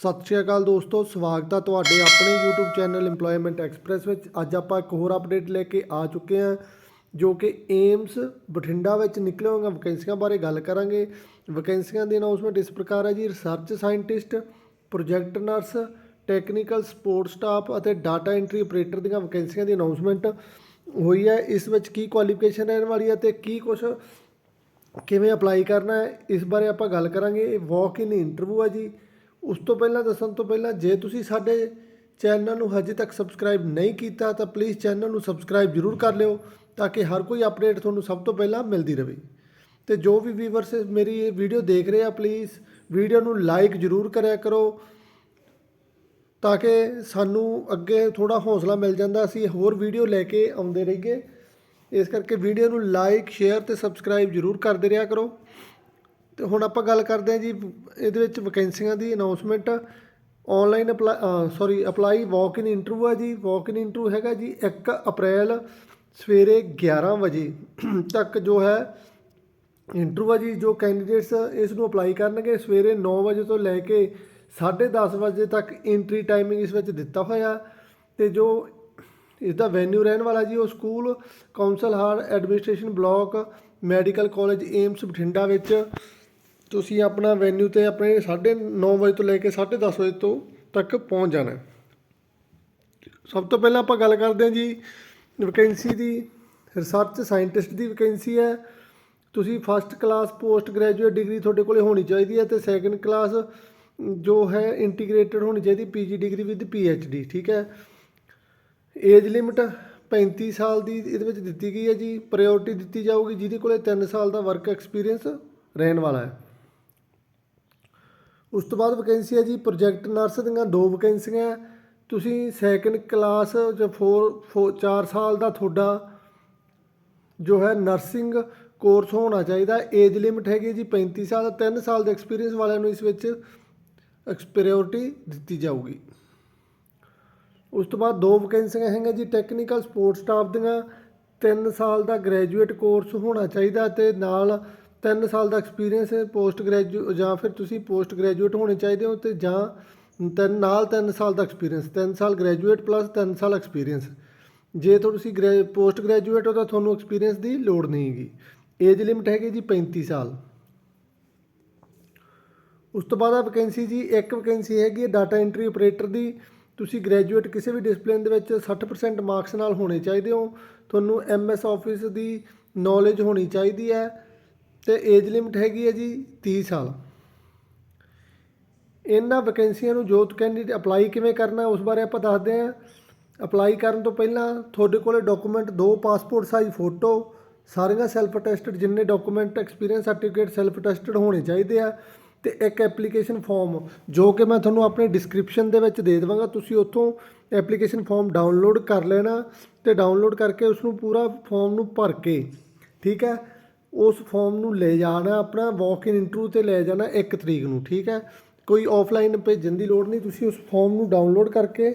ਸਤਿ ਸ਼੍ਰੀ ਅਕਾਲ ਦੋਸਤੋ, ਸਵਾਗਤ ਹੈ ਤੁਹਾਡੇ ਆਪਣੇ YouTube ਚੈਨਲ EMPLOYMENT ਐਕਸਪ੍ਰੈਸ ਵਿੱਚ। ਅੱਜ ਆਪਾਂ ਇੱਕ ਹੋਰ ਅਪਡੇਟ ਲੈ ਕੇ ਆ ਚੁੱਕੇ ਹਾਂ, ਜੋ ਕਿ ਏਮਸ ਬਠਿੰਡਾ ਵਿੱਚ ਨਿਕਲੇ ਹੋਈਆਂ ਵੈਕੈਂਸੀਆਂ ਬਾਰੇ ਗੱਲ ਕਰਾਂਗੇ। ਵੈਕੈਂਸੀਆਂ ਦੀ ਅਨਾਉਂਸਮੈਂਟ ਇਸ ਪ੍ਰਕਾਰ ਹੈ ਜੀ research scientist project nurse technical support staff ਅਤੇ ਡਾਟਾ ਐਂਟਰੀ ਆਪਰੇਟਰ ਦੀਆਂ ਵੈਕੈਂਸੀਆਂ ਦੀ ਅਨਾਉਂਸਮੈਂਟ ਹੋਈ ਹੈ। ਇਸ ਵਿੱਚ ਕੀ ਕੁਆਲੀਫਿਕੇਸ਼ਨ ਰਹਿਣ ਵਾਲੀ ਹੈ ਤੇ ਕੀ ਕੁਝ ਕਿਵੇਂ ਅਪਲਾਈ ਕਰਨਾ ਹੈ, ਇਸ ਬਾਰੇ ਆਪਾਂ ਗੱਲ ਕਰਾਂਗੇ। ਇਹ ਵਾਕ ਇਨ ਇੰਟਰਵਿਊ ਹੈ ਜੀ। ਉਸ ਤੋਂ ਪਹਿਲਾਂ ਦੱਸਣ ਤੋਂ ਪਹਿਲਾਂ ਜੇ ਤੁਸੀਂ ਸਾਡੇ ਚੈਨਲ ਨੂੰ ਹਜੇ ਤੱਕ ਸਬਸਕ੍ਰਾਈਬ ਨਹੀਂ ਕੀਤਾ, ਤਾਂ ਪਲੀਜ਼ ਚੈਨਲ ਨੂੰ ਸਬਸਕ੍ਰਾਈਬ ਜ਼ਰੂਰ ਕਰ ਲਿਓ ਤਾਂ ਕਿ ਹਰ ਕੋਈ ਅਪਡੇਟ ਤੁਹਾਨੂੰ ਸਭ ਤੋਂ ਪਹਿਲਾਂ ਮਿਲਦੀ ਰਹੇ। ਤੇ ਜੋ ਵੀ ਵੀਵਰਸ ਮੇਰੀ ਇਹ ਵੀਡੀਓ ਦੇਖ ਰਹੇ ਆ ਪਲੀਜ਼ ਵੀਡੀਓ ਨੂੰ ਲਾਈਕ ਜ਼ਰੂਰ ਕਰਿਆ ਕਰੋ ਤਾਂ ਕਿ ਸਾਨੂੰ ਅੱਗੇ ਥੋੜਾ ਹੌਸਲਾ ਮਿਲ ਜਾਂਦਾ, ਅਸੀਂ ਹੋਰ ਵੀਡੀਓ ਲੈ ਕੇ ਆਉਂਦੇ ਰਹੀਏ। ਇਸ ਕਰਕੇ ਵੀਡੀਓ ਨੂੰ ਲਾਈਕ ਸ਼ੇਅਰ ਤੇ ਸਬਸਕ੍ਰਾਈਬ ਜ਼ਰੂਰ ਕਰਦੇ ਰਿਹਾ ਕਰੋ। ਤੇ ਹੁਣ ਆਪਾਂ ਗੱਲ ਕਰਦੇ ਹਾਂ ਜੀ, ਇਹਦੇ ਵਿੱਚ ਵੈਕੈਂਸੀਆਂ ਦੀ announcement online apply sorry apply walk in interview ਹੈ ਜੀ। ਵਾਕ ਇਨ ਇੰਟਰਵਿਊ ਹੈਗਾ ਜੀ 1 ਅਪ੍ਰੈਲ ਸਵੇਰੇ 11 ਵਜੇ ਤੱਕ ਜੋ ਹੈ ਇੰਟਰਵਿਊ ਹੈ ਜੀ, ਜੋ ਕੈਂਡੀਡੇਟਸ ਇਸ ਨੂੰ ਅਪਲਾਈ ਕਰਨਗੇ। ਸਵੇਰੇ 9 ਵਜੇ ਤੋਂ ਲੈ ਕੇ 10:30 ਵਜੇ ਤੱਕ ਐਂਟਰੀ ਟਾਈਮਿੰਗ ਇਸ ਵਿੱਚ ਦਿੱਤਾ ਹੋਇਆ। ਤੇ ਜੋ ਇਸ ਦਾ ਵੈਨਿਊ ਰਹਿਣ ਵਾਲਾ ਜੀ, ਉਹ school council hall, administration block, medical college, AIIMS, Bathinda ਵਿੱਚ ਤੁਸੀਂ ਆਪਣਾ ਵੈਨਿਊ ਤੇ ਆਪਣੇ 9:30 ਵਜੇ ਤੋਂ ਲੈ ਕੇ 10:30 ਵਜੇ ਤੋਂ ਤੱਕ ਪਹੁੰਚ ਜਾਣਾ ਸਭ ਤੋਂ ਪਹਿਲਾਂ ਆਪਾਂ ਗੱਲ ਕਰਦੇ ਹਾਂ ਜੀ ਵੈਕੈਂਸੀ ਦੀ ਰਿਸਰਚ ਸਾਇੰਟਿਸਟ ਦੀ ਵੈਕੈਂਸੀ ਹੈ। ਤੁਸੀਂ first class post graduate degree ਤੁਹਾਡੇ ਕੋਲੇ ਹੋਣੀ ਚਾਹੀਦੀ ਹੈ ਤੇ ਸੈਕੰਡ ਕਲਾਸ ਜੋ ਹੈ ਇੰਟੀਗ੍ਰੇਟਡ ਹੋਣੀ ਚਾਹੀਦੀ ਪੀਜੀ ਡਿਗਰੀ ਵਿਦ ਪੀਐਚਡੀ ਠੀਕ ਹੈ। ਏਜ ਲਿਮਟ 35 ਸਾਲ ਦੀ ਇਹਦੇ ਵਿੱਚ ਦਿੱਤੀ ਗਈ ਹੈ ਜੀ ਪ੍ਰਾਇੋਰਟੀ ਦਿੱਤੀ ਜਾਊਗੀ, ਜਿਹਦੇ ਕੋਲੇ 3 ਸਾਲ ਦਾ ਵਰਕ ਐਕਸਪੀਰੀਅੰਸ ਰਹਿਣ ਵਾਲਾ ਹੈ। ਉਸ ਤੋਂ ਬਾਅਦ ਵੈਕੈਂਸੀ ਹੈ ਜੀ ਪ੍ਰੋਜੈਕਟ ਨਰਸ ਦੀਆਂ ਦੋ ਵੈਕੈਂਸੀਆਂ ਤੁਸੀਂ ਸੈਕੰਡ ਕਲਾਸ ਜਾਂ 4 4 ਸਾਲ ਦਾ ਤੁਹਾਡਾ ਜੋ ਹੈ ਨਰਸਿੰਗ ਕੋਰਸ ਹੋਣਾ ਚਾਹੀਦਾ। ਏਜ ਲਿਮਟ ਹੈਗੀ ਜੀ 35 ਸਾਲ 3 ਸਾਲ ਦੇ ਐਕਸਪੀਰੀਅੰਸ ਵਾਲਿਆਂ ਨੂੰ ਇਸ ਵਿੱਚ ਐਕਸਪੀਰੀਓਰਿਟੀ ਦਿੱਤੀ ਜਾਊਗੀ। ਉਸ ਤੋਂ ਬਾਅਦ ਦੋ ਵੈਕੈਂਸੀਆਂ ਹੈਗੀਆਂ ਜੀ ਟੈਕਨੀਕਲ ਸਪੋਰਟ ਸਟਾਫ ਦੀਆਂ। 3 ਸਾਲ ਦਾ ਗ੍ਰੈਜੂਏਟ ਕੋਰਸ ਹੋਣਾ ਚਾਹੀਦਾ ਤੇ ਨਾਲ 3 ਸਾਲ ਦਾ ਐਕਸਪੀਰੀਅੰਸ ਪੋਸਟ ਗ੍ਰੈਜੂ ਜਾਂ ਫਿਰ ਤੁਸੀਂ ਪੋਸਟ ਗ੍ਰੈਜੂਏਟ ਹੋਣੇ ਚਾਹੀਦੇ ਹੋ ਤੇ ਜਾਂ ਤਿੰਨ, ਨਾਲ 3 ਸਾਲ ਦਾ ਐਕਸਪੀਰੀਅੰਸ 3 ਸਾਲ ਗ੍ਰੈਜੂਏਟ ਪਲੱਸ 3 ਸਾਲ ਐਕਸਪੀਰੀਅੰਸ ਜੇ ਤੁਸੀਂ ਗ੍ਰੈ ਪੋਸਟ ਗ੍ਰੈਜੂਏਟ ਹੋ ਤਾਂ ਤੁਹਾਨੂੰ ਐਕਸਪੀਰੀਅੰਸ ਦੀ ਲੋੜ ਨਹੀਂ ਹੈਗੀ। ਏਜ ਲਿਮਟ ਹੈਗੀ ਜੀ 35 ਸਾਲ। ਉਸ ਤੋਂ ਬਾਅਦ ਆ ਵੈਕੈਂਸੀ ਜੀ, ਇੱਕ ਵੈਕੈਂਸੀ ਹੈਗੀ ਹੈ ਡਾਟਾ ਐਂਟਰੀ ਆਪਰੇਟਰ ਦੀ। ਤੁਸੀਂ ਗ੍ਰੈਜੂਏਟ ਕਿਸੇ ਵੀ ਡਿਸਪਲਿਨ ਦੇ ਵਿੱਚ 60% ਮਾਰਕਸ ਨਾਲ ਹੋਣੇ ਚਾਹੀਦੇ ਹੋ। ਤੁਹਾਨੂੰ ਐਮਐਸ ਆਫਿਸ ਦੀ ਨੌਲੇਜ ਹੋਣੀ ਚਾਹੀਦੀ ਹੈ। ਤੇ ਏਜ ਲਿਮਟ ਹੈਗੀ ਹੈ ਜੀ 30 ਸਾਲ। ਇਹਨਾਂ ਵੈਕੈਂਸੀਆਂ ਨੂੰ ਜੋਤ ਕੈਂਡੀਡੇਟ ਅਪਲਾਈ ਕਿਵੇਂ ਕਰਨਾ ਉਸ ਬਾਰੇ ਆਪਾਂ ਦੱਸਦੇ ਹਾਂ। ਅਪਲਾਈ ਕਰਨ ਤੋਂ ਪਹਿਲਾਂ ਤੁਹਾਡੇ ਕੋਲੇ ਡਾਕੂਮੈਂਟ ਦੋ ਪਾਸਪੋਰਟ ਸਾਈਜ਼ ਫੋਟੋ ਸਾਰੀਆਂ ਸੈਲਫ ਅਟੈਸਟਡ ਜਿੰਨੇ document experience certificate self attested ਹੋਣੇ ਚਾਹੀਦੇ ਆ ਤੇ ਇੱਕ ਐਪਲੀਕੇਸ਼ਨ ਫਾਰਮ ਜੋ ਕਿ ਮੈਂ ਤੁਹਾਨੂੰ ਆਪਣੇ ਡਿਸਕ੍ਰਿਪਸ਼ਨ ਦੇ ਵਿੱਚ ਦੇ ਦੇਵਾਂਗਾ। ਤੁਸੀਂ ਉੱਥੋਂ ਐਪਲੀਕੇਸ਼ਨ ਫਾਰਮ ਡਾਊਨਲੋਡ ਕਰ ਲੈਣਾ ਤੇ ਡਾਊਨਲੋਡ ਕਰਕੇ ਉਸ ਨੂੰ ਪੂਰਾ ਫਾਰਮ ਨੂੰ ਭਰ ਕੇ, ਠੀਕ ਹੈ? ਉਸ ਫਾਰਮ ਨੂੰ ਲੈ ਜਾਣਾ, ਆਪਣਾ ਵਾਕ ਇਨ ਇੰਟਰਵਿਊ ਤੇ ਲੈ ਜਾਣਾ 1 ਤਰੀਕ ਨੂੰ, ਠੀਕ ਹੈ? ਕੋਈ ਆਫਲਾਈਨ ਭੇਜਣ ਦੀ ਲੋੜ ਨਹੀਂ, ਤੁਸੀਂ ਉਸ ਫਾਰਮ ਨੂੰ ਡਾਊਨਲੋਡ ਕਰਕੇ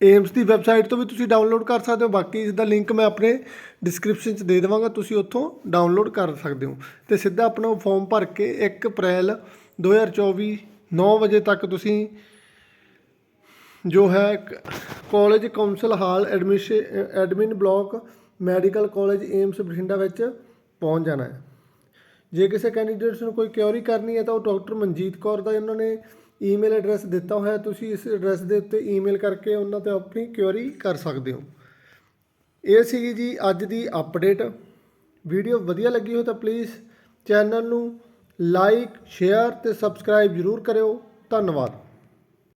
ਏਮਸ ਦੀ ਵੈਬਸਾਈਟ ਤੋਂ ਵੀ ਤੁਸੀਂ ਡਾਊਨਲੋਡ ਕਰ ਸਕਦੇ ਹੋ। ਬਾਕੀ ਇਸ ਦਾ ਲਿੰਕ ਮੈਂ ਆਪਣੇ ਡਿਸਕ੍ਰਿਪਸ਼ਨ 'ਚ ਦੇ ਦੇਵਾਂਗਾ, ਤੁਸੀਂ ਉੱਥੋਂ ਡਾਊਨਲੋਡ ਕਰ ਸਕਦੇ ਹੋ। ਤੇ ਸਿੱਧਾ ਆਪਣਾ ਫਾਰਮ ਭਰ ਕੇ 1 ਅਪ੍ਰੈਲ 2024 9 ਵਜੇ ਤੱਕ ਤੁਸੀਂ ਜੋ ਹੈ college council hall admission admin block medical college AIIMS Bathinda ਵਿੱਚ ਪਹੁੰਚ ਜਾਣਾ ਹੈ। ਜੇ ਕਿਸੇ ਕੈਂਡੀਡੇਟਸ ਨੂੰ ਕੋਈ ਕਿਉਰੀ ਕਰਨੀ ਹੈ ਤਾਂ ਉਹ ਡਾਕਟਰ ਮਨਜੀਤ ਕੌਰ ਦਾ ਇਹਨਾਂ ਨੇ ਈਮੇਲ ਐਡਰੈਸ ਦਿੱਤਾ ਹੋਇਆ ਤੁਸੀਂ ਇਸ ਐਡਰੈਸ ਦੇ ਉੱਤੇ ਈਮੇਲ ਕਰਕੇ ਉਹਨਾਂ ਤੇ ਆਪਣੀ ਕਿਉਰੀ ਕਰ ਸਕਦੇ ਹੋ। ਇਹ ਸੀਗੀ ਜੀ ਅੱਜ ਦੀ ਅਪਡੇਟ ਵੀਡੀਓ ਵਧੀਆ ਲੱਗੀ ਹੋ ਤਾਂ ਪਲੀਜ਼ ਚੈਨਲ ਨੂੰ ਲਾਈਕ ਸ਼ੇਅਰ ਤੇ ਸਬਸਕ੍ਰਾਈਬ ਜ਼ਰੂਰ ਕਰਿਓ। ਧੰਨਵਾਦ।